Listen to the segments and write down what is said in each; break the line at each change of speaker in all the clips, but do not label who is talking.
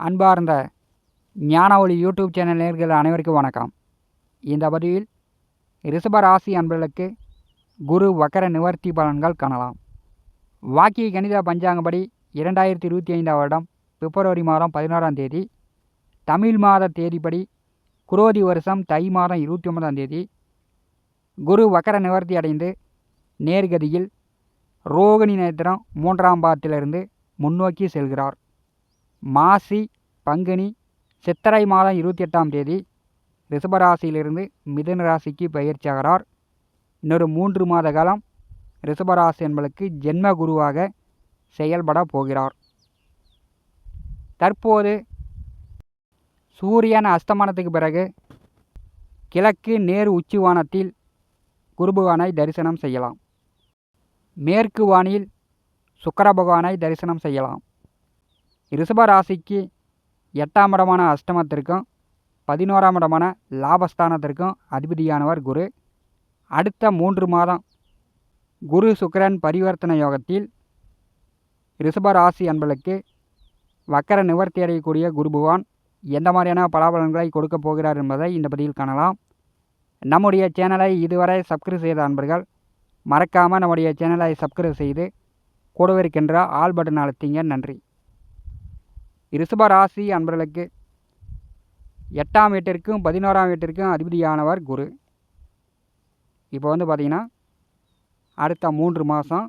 அன்பார்ந்த ஞானஒளி YouTube channel நேர்கள் அனைவருக்கும் வணக்கம். இந்த பதிவில் ரிஷப ராசி அன்பர்களுக்கு குரு வக்கர நிவர்த்தி பலன்கள் காணலாம். வாக்கிய கணித பஞ்சாங்கப்படி இரண்டாயிரத்தி இருபத்தி ஐந்தாம் வருடம் பிப்ரவரி மாதம் பதினாறாம் தேதி தமிழ் மாத தேதிப்படி குரோதி வருஷம் தை மாதம் இருபத்தி ஒன்பதாம் தேதி குரு வக்கர நிவர்த்தி அடைந்து நேர்கதியில் ரோகிணி நேத்திரம் மூன்றாம் பாதத்திலிருந்து முன்னோக்கி செல்கிறார். மாசி பங்குனி சித்திரை மாதம் இருபத்தி எட்டாம் தேதி ரிஷபராசியிலிருந்து மிதுன ராசிக்கு பயிற்சியாகிறார் இன்னொரு மூன்று மாத காலம் ரிஷபராசி என்பளுக்கு ஜென்ம குருவாக செயல்பட போகிறார். தற்போது சூரியன் அஸ்தமனத்துக்கு பிறகு கிழக்கு நேர் உச்சிவானத்தில் குருபகவானை தரிசனம் செய்யலாம். மேற்கு வானில் சுக்கர பகவானை தரிசனம் செய்யலாம். ரிஷப ராசிக்கு எட்டாம் இடமான அஷ்டமத்திற்கும் பதினோராம் இடமான லாபஸ்தானத்திற்கும் அதிபதியானவர் குரு. அடுத்த மூன்று மாதம் குரு சுக்கரன் பரிவர்த்தனை யோகத்தில் ரிஷப ராசி அன்பளுக்கு வக்கர நிவர்த்தி அடையக்கூடிய குரு பகவான் எந்த மாதிரியான பலாபலன்களை கொடுக்க போகிறார் என்பதை இந்த பதிவில் காணலாம். நம்முடைய சேனலை இதுவரை சப்ஸ்கிரைப் செய்த அன்பர்கள் மறக்காமல் நம்முடைய சேனலை சப்ஸ்கிரைப் செய்து கூடவே இருக்கின்ற ஆல் பட்டன் அழுத்திங்க. நன்றி. ரிஷப ராசி அன்பர்களுக்கு எட்டாம் வீட்டிற்கும் பதினோராம் வீட்டிற்கும் அதிபதியானவர் குரு. இப்போ வந்து பார்த்திங்கன்னா அடுத்த மூன்று மாதம்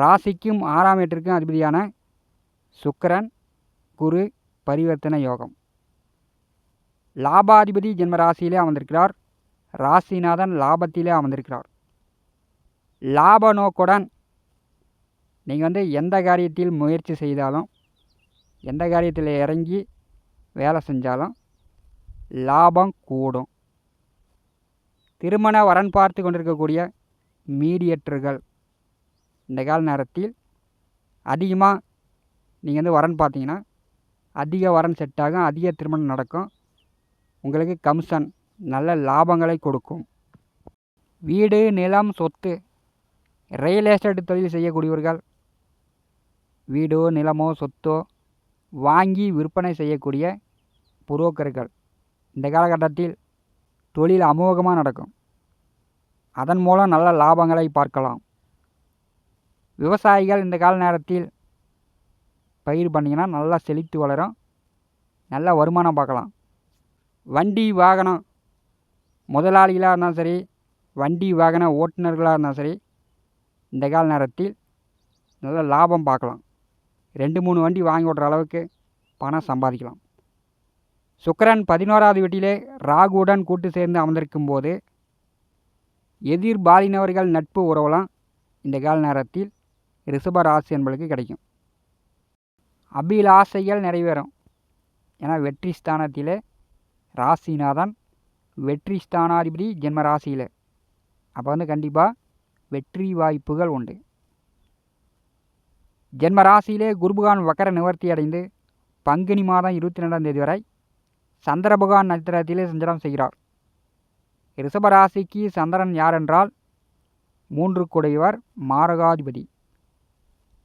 ராசிக்கும் ஆறாம் வீட்டிற்கும் அதிபதியான சுக்கரன் குரு பரிவர்த்தனை யோகம். லாபாதிபதி ஜென்ம ராசியிலே அமர்ந்திருக்கிறார். ராசிநாதன் லாபத்திலே அமர்ந்திருக்கிறார். லாப நோக்குடன் நீங்கள் வந்து எந்த காரியத்தில் முயற்சி செய்தாலும் எந்த காரியத்தில் இறங்கி வேலை செஞ்சாலும் லாபம் கூடும். திருமண வரன் பார்த்து கொண்டிருக்கக்கூடிய மீடியேட்டர்கள் இந்த கால நேரத்தில் அதிகமாக நீங்கள் வந்து வரன் பார்த்தீங்கன்னா அதிக வரன் செட் ஆகும் அதிக திருமணம் நடக்கும். உங்களுக்கு கமிஷன் நல்ல லாபங்களை கொடுக்கும். வீடு நிலம் சொத்து ரியல் எஸ்டேட் தொழில் செய்யக்கூடியவர்கள் வீடோ நிலமோ சொத்தோ வாங்கி விற்பனை செய்யக்கூடிய புரோக்கர்கள். இந்த காலகட்டத்தில் தொழில் அமோகமாக நடக்கும். அதன் மூலம் நல்ல லாபங்களை பார்க்கலாம். விவசாயிகள் இந்த கால நேரத்தில் பயிர் பண்ணிங்கன்னா நல்லா செழித்து வளரும். நல்ல வருமானம் பார்க்கலாம். வண்டி வாகனம் முதலாளிகளாக இருந்தாலும் சரி வண்டி வாகன ஓட்டுநர்களாக இருந்தாலும் சரி இந்த கால நேரத்தில் நல்ல லாபம் பார்க்கலாம். ரெண்டு மூணு வண்டி வாங்கி விட்ற அளவுக்கு பணம் சம்பாதிக்கலாம். சுக்கரன் பதினோராவது வீட்டிலே ராகுவுடன் கூட்டு சேர்ந்து அமர்ந்திருக்கும் போது எதிர்பாலினவர்கள் நட்பு உறவலாம் இந்த கால நேரத்தில் ரிஷப ராசி என்பளுக்கு கிடைக்கும். அபிலாசைகள் நிறைவேறும். ஏன்னா வெற்றி ஸ்தானத்தில் ராசிநாதன் வெற்றி ஸ்தானாதிபதி ஜென்ம ராசியில். அப்போ வந்து கண்டிப்பாக வெற்றி வாய்ப்புகள் உண்டு. ஜென்ம ராசியிலே குருபகான் வக்கர நிவர்த்தி அடைந்து பங்குனி மாதம் இருபத்தி ரெண்டாம் தேதி வரை சந்திரபகவான் நட்சத்திரத்திலே சஞ்சாரம் செய்கிறார். ரிஷப ராசிக்கு சந்திரன் யார் என்றால் மூன்று குடையவர் மாரகாதிபதி.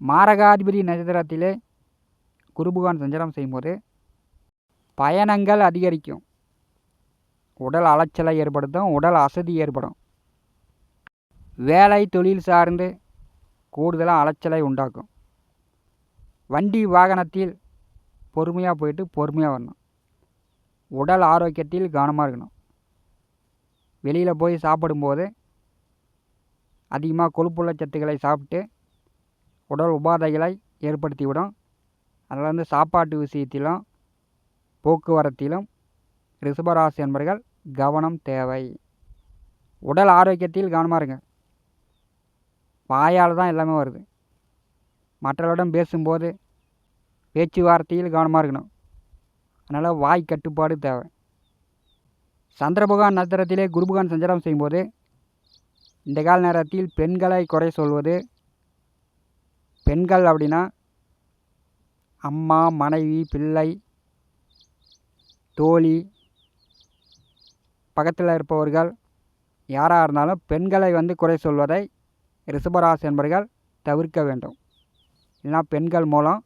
மாரகாதிபதி நட்சத்திரத்திலே குருபகான் சஞ்சாரம் செய்யும்போது பயணங்கள் அதிகரிக்கும். உடல் அலைச்சலை ஏற்படுத்தும் உடல் அசதி ஏற்படும். வேலை தொழில் சார்ந்து கூடுதலாக அலைச்சலை உண்டாக்கும். வண்டி வாகனத்தில் பொறுமையாக போயிட்டு பொறுமையாக வரணும். உடல் ஆரோக்கியத்தில் கவனமாக இருக்கணும். வெளியில் போய் சாப்பிடும்போது அதிகமாக கொழுப்புள்ள சத்துக்களை சாப்பிட்டு உடல் உபாதைகளை ஏற்படுத்திவிடும். அதில் வந்து சாப்பாட்டு விஷயத்திலும் போக்குவரத்திலும் ரிஷபராசி என்பர்கள் கவனம் தேவை. உடல் ஆரோக்கியத்தில் கவனமாக இருங்க. வாயால் தான் எல்லாமே வருது. மற்றவர்களிடம் பேசும்போது பேச்சுவார்த்தையில் கவனமாக இருக்கணும். அதனால் வாய் கட்டுப்பாடு தேவை. சந்திரபகவான் நட்சத்திரத்திலே குருபகான் சஞ்சாரம் செய்யும்போது இந்த கால நேரத்தில் பெண்களை குறை சொல்வது பெண்கள் அப்படின்னா அம்மா மனைவி பிள்ளை தோழி பக்கத்தில் இருப்பவர்கள் யாராக இருந்தாலும் பெண்களை வந்து குறை சொல்வதை ரிஷபராசி என்பர்கள் தவிர்க்க வேண்டும். இல்லைனா பெண்கள் மூலம்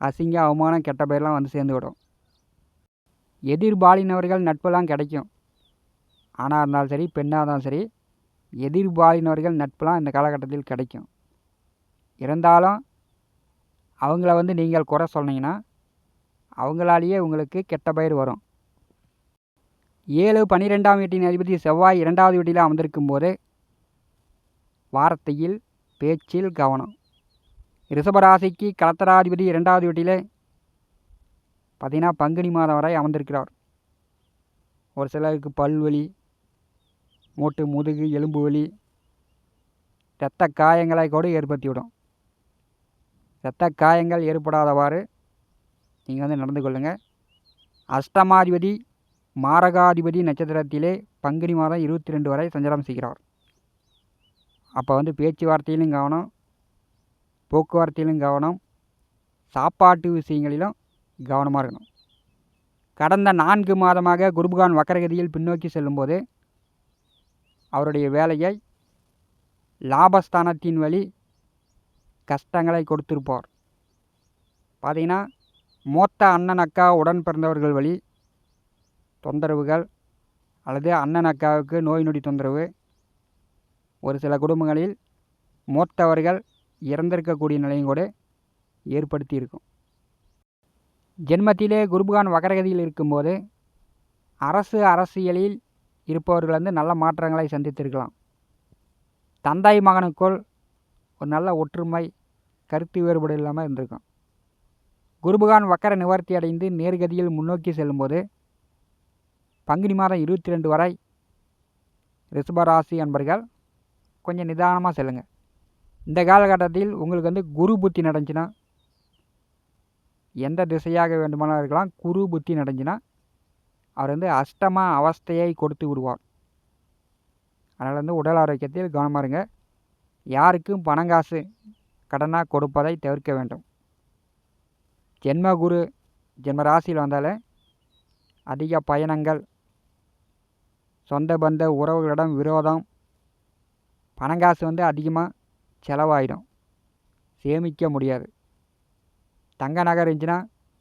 அசிங்க அவமானம் கெட்ட பேர்லாம் வந்து சேர்ந்து விடும் எதிர்பாலினவர்கள் நட்பெல்லாம் கிடைக்கும். ஆணாக இருந்தாலும் சரி பெண்ணாக இருந்தாலும் சரி எதிர்பாலினவர்கள் நட்பெலாம் இந்த காலகட்டத்தில் கிடைக்கும். இருந்தாலும் அவங்கள வந்து நீங்கள் குறை சொன்னீங்கன்னா அவங்களாலேயே உங்களுக்கு கெட்ட பயிர் வரும். ஏழு பன்னிரெண்டாம் வீட்டின் அதிபதி செவ்வாய் இரண்டாவது வீட்டில் அமர்ந்திருக்கும் போது வார்த்தையில் பேச்சில் கவனம். ரிஷபராசிக்கு கலத்தராதிபதி இரண்டாவது வீட்டில் பார்த்திங்கன்னா பங்குனி மாதம் வரை அமர்ந்திருக்கிறார். ஒரு சிலருக்கு பல்வலி மூட்டு முதுகு எலும்பு வலி இரத்த காயங்களை கூட ஏற்படுத்திவிடும். இரத்த காயங்கள் ஏற்படாதவாறு நீங்கள் வந்து நடந்து கொள்ளுங்கள் அஷ்டமாதிபதி மாரகாதிபதி நட்சத்திரத்திலே பங்குனி மாதம் இருபத்தி ரெண்டு வரை சஞ்சாரம் செய்கிறார். அப்போ வந்து பேச்சுவார்த்தையிலும் கவனம் போக்குவரத்திலும் கவனம் சாப்பாட்டு விஷயங்களிலும் கவனமாக இருக்கணும். கடந்த நான்கு மாதமாக குருபகான் வக்கரகதியில் பின்னோக்கி செல்லும்போது அவருடைய வேலையை லாபஸ்தானத்தின் வழி கஷ்டங்களை கொடுத்திருப்பார் பார்த்தீங்கன்னா மூத்த அண்ணன் அக்கா உடன் பிறந்தவர்கள் வழி தொந்தரவுகள் அல்லது அண்ணன் அக்காவுக்கு நோய் நொடி தொந்தரவு ஒரு சில குடும்பங்களில் மூத்தவர்கள் இறந்திருக்கக்கூடிய நிலையும் கூட ஏற்படுத்தி இருக்கும் ஜென்மத்திலே குருபகான் வக்கரகதியில் இருக்கும்போது அரசு அரசியலில் இருப்பவர்கள் வந்து நல்ல மாற்றங்களை சந்தித்திருக்கலாம். தந்தை மகனுக்குள் ஒரு நல்ல ஒற்றுமை கருத்து வேறுபாடு இல்லாமல் இருந்திருக்கும். குருபகான் வக்கர நிவர்த்தி அடைந்து நேர்கதியில் முன்னோக்கி செல்லும்போது பங்குனி மாதம் இருபத்தி ரெண்டு வரை ரிஷபராசி அன்பர்கள் கொஞ்சம் நிதானமாக செல்லுங்கள் இந்த காலகட்டத்தில் உங்களுக்கு வந்து குரு புத்தி நடந்துச்சுன்னா எந்த திசையாக வேண்டுமானாலும் இருக்கலாம். குரு புத்தி நடந்துச்சுன்னா அவர் வந்து அஷ்டம அவஸ்தையை கொடுத்து விடுவார். அதனால் வந்து உடல் ஆரோக்கியத்தில் கவனமாக இருங்க. யாருக்கும் பணங்காசு கடனாக கொடுப்பதை தவிர்க்க வேண்டும். ஜென்ம குரு ஜென்ம ராசியில் வந்தாலே அதிக பயணங்கள் சொந்த பந்த உறவுகளிடம் விரோதம் பணங்காசு வந்து அதிகமாக செலவாயிடும். சேமிக்க முடியாது. தங்க நகை இருந்துச்சுன்னா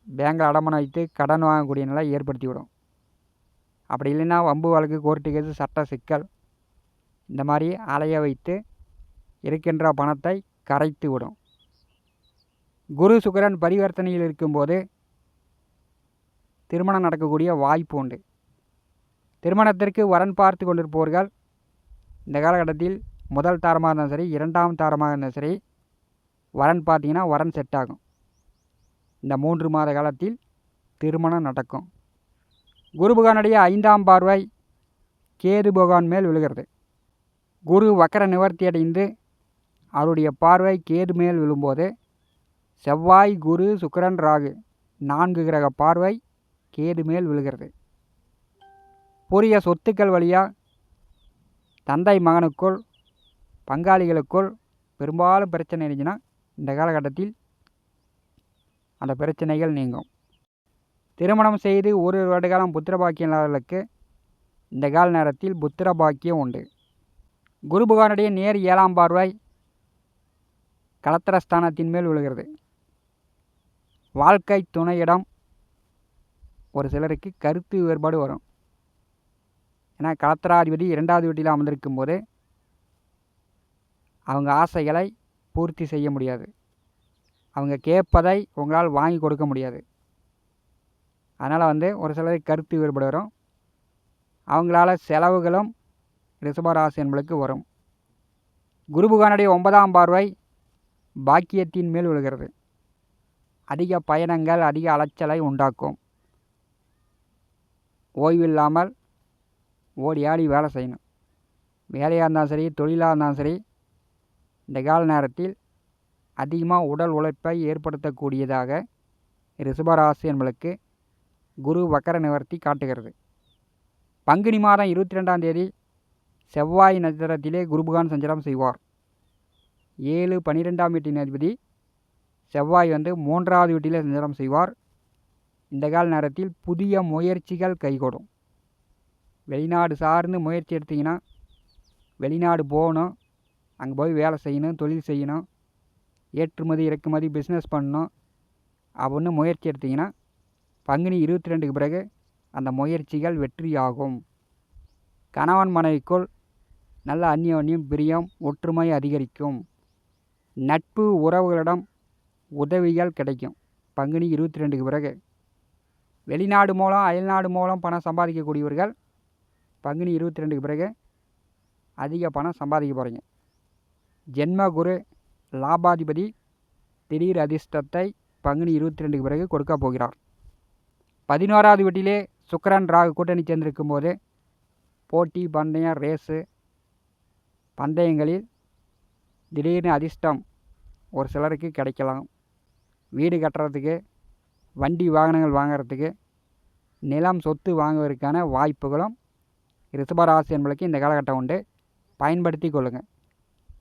பேங்கில் அடமானம் வைத்து கடன் வாங்கக்கூடிய நிலை ஏற்படுத்தி விடும் அப்படி இல்லைன்னா வம்பு வழக்கு கோர்ட்டு கேஸு சட்ட சிக்கல் இந்த மாதிரி அலைய வைத்து இருக்கின்ற பணத்தை கரைத்து விடும் குரு சுக்கரன் பரிவர்த்தனையில் இருக்கும்போது திருமணம் நடக்கக்கூடிய வாய்ப்பு உண்டு. திருமணத்திற்கு வரன் பார்த்து கொண்டிருப்பவர்கள் இந்த காலகட்டத்தில் முதல் தாரமாக இருந்தாலும் சரி இரண்டாம் தாரமாக இருந்தாலும் சரி வரன் பார்த்தீங்கன்னா வரன் செட் ஆகும். இந்த மூன்று மாத காலத்தில் திருமணம் நடக்கும். குரு பகவானுடைய ஐந்தாம் பார்வை கேது பகவான் மேல் விழுகிறது. குரு வக்கர நிவர்த்தி அடைந்து அவருடைய பார்வை கேது மேல் விழும்போது செவ்வாய் குரு சுக்கரன் ராகு நான்கு கிரக பார்வை கேது மேல் விழுகிறது. புரிய சொத்துக்கள் வழியாக தந்தை மகனுக்குள் பங்காளிகளுக்குள் பெரும்பாலும் பிரச்சனை இருந்துச்சுன்னா இந்த காலகட்டத்தில் அந்த பிரச்சனைகள் நீங்கும். திருமணம் செய்து ஒரு வருடகாலம் புத்திர பாக்கியம் இல்லாதவர்களுக்கு இந்த கால நேரத்தில் புத்திர பாக்கியம் உண்டு. குரு பகவானுடைய நேர் ஏழாம் பார்வை கலத்திரஸ்தானத்தின் மேல் விழுகிறது. வாழ்க்கை துணையிடம் ஒரு சிலருக்கு கருத்து வேறுபாடு வரும். ஏன்னா கலத்திராதிபதி இரண்டாவது வீட்டில் அமர்ந்திருக்கும் போது அவங்க ஆசைகளை பூர்த்தி செய்ய முடியாது. அவங்க கேட்பதை உங்களால் வாங்கி கொடுக்க முடியாது. அதனால் வந்து ஒரு சிலருக்கு கருத்து வேறுபாடு வரும். அவங்களால செலவுகளும் ரிஷபராசி என்பளுக்கு வரும். குருபுகானுடைய ஒன்பதாம் பார்வை பாக்கியத்தின் மேல் விழுகிறது. அதிக பயணங்கள் அதிக அலைச்சலை உண்டாக்கும். ஓய்வில்லாமல் ஓடி ஆடி வேலை செய்யணும். வேலையாக இருந்தாலும் சரி தொழிலாக இருந்தாலும் சரி இந்த கால நேரத்தில் அதிகமாக உடல் உழைப்பை ஏற்படுத்தக்கூடியதாக ரிஷபராசி என்பளுக்கு குரு வக்கர நிவர்த்தி காட்டுகிறது. பங்குனி மாதம் இருபத்தி ரெண்டாம் தேதி செவ்வாய் நட்சத்திரத்திலே குருபகான் சஞ்சாரம் செய்வார். ஏழு பன்னிரெண்டாம் வீட்டின் அதிபதி செவ்வாய் வந்து மூன்றாவது வீட்டிலே சஞ்சாரம் செய்வார். இந்த கால நேரத்தில் புதிய முயற்சிகள் கைகூடும். வெளிநாடு சார்ந்து முயற்சி எடுத்திங்கன்னா வெளிநாடு போகணும் அங்கே போய் வேலை செய்யணும் தொழில் செய்யணும் ஏற்றுமதி இறக்குமதி பிஸ்னஸ் பண்ணணும். அப்படின்னு முயற்சி எடுத்திங்கன்னா பங்குனி இருபத்தி ரெண்டுக்கு பிறகு அந்த முயற்சிகள் வெற்றியாகும். கணவன் மனைவிக்குள் நல்ல அந்நியோன்யம் பிரியம் ஒற்றுமை அதிகரிக்கும். நட்பு உறவுகளிடம் உதவிகள் கிடைக்கும். பங்குனி இருபத்தி ரெண்டுக்கு பிறகு. வெளிநாடு மூலம் அயல்நாடு மூலம் பணம் சம்பாதிக்கக்கூடியவர்கள் பங்குனி இருபத்தி ரெண்டுக்கு பிறகு அதிக பணம் சம்பாதிக்க போகிறீங்க ஜென்ம குரு லாபாதிபதி திடீர் அதிர்ஷ்டத்தை பங்குனி இருபத்தி ரெண்டுக்கு பிறகு கொடுக்க போகிறார். பதினோராவது வீட்டிலே சுக்கரன் ராகு கூட்டணி சேர்ந்திருக்கும் போது போட்டி பந்தயம் ரேஸு பந்தயங்களில் திடீர்னு அதிர்ஷ்டம் ஒரு சிலருக்கு கிடைக்கலாம். வீடு கட்டுறதுக்கு வண்டி வாகனங்கள் வாங்குறதுக்கு நிலம் சொத்து வாங்குவதற்கான வாய்ப்புகளும் ரிஷபராசி என்பளுக்கு இந்த காலகட்டம் உண்டு. பயன்படுத்தி கொள்ளுங்கள்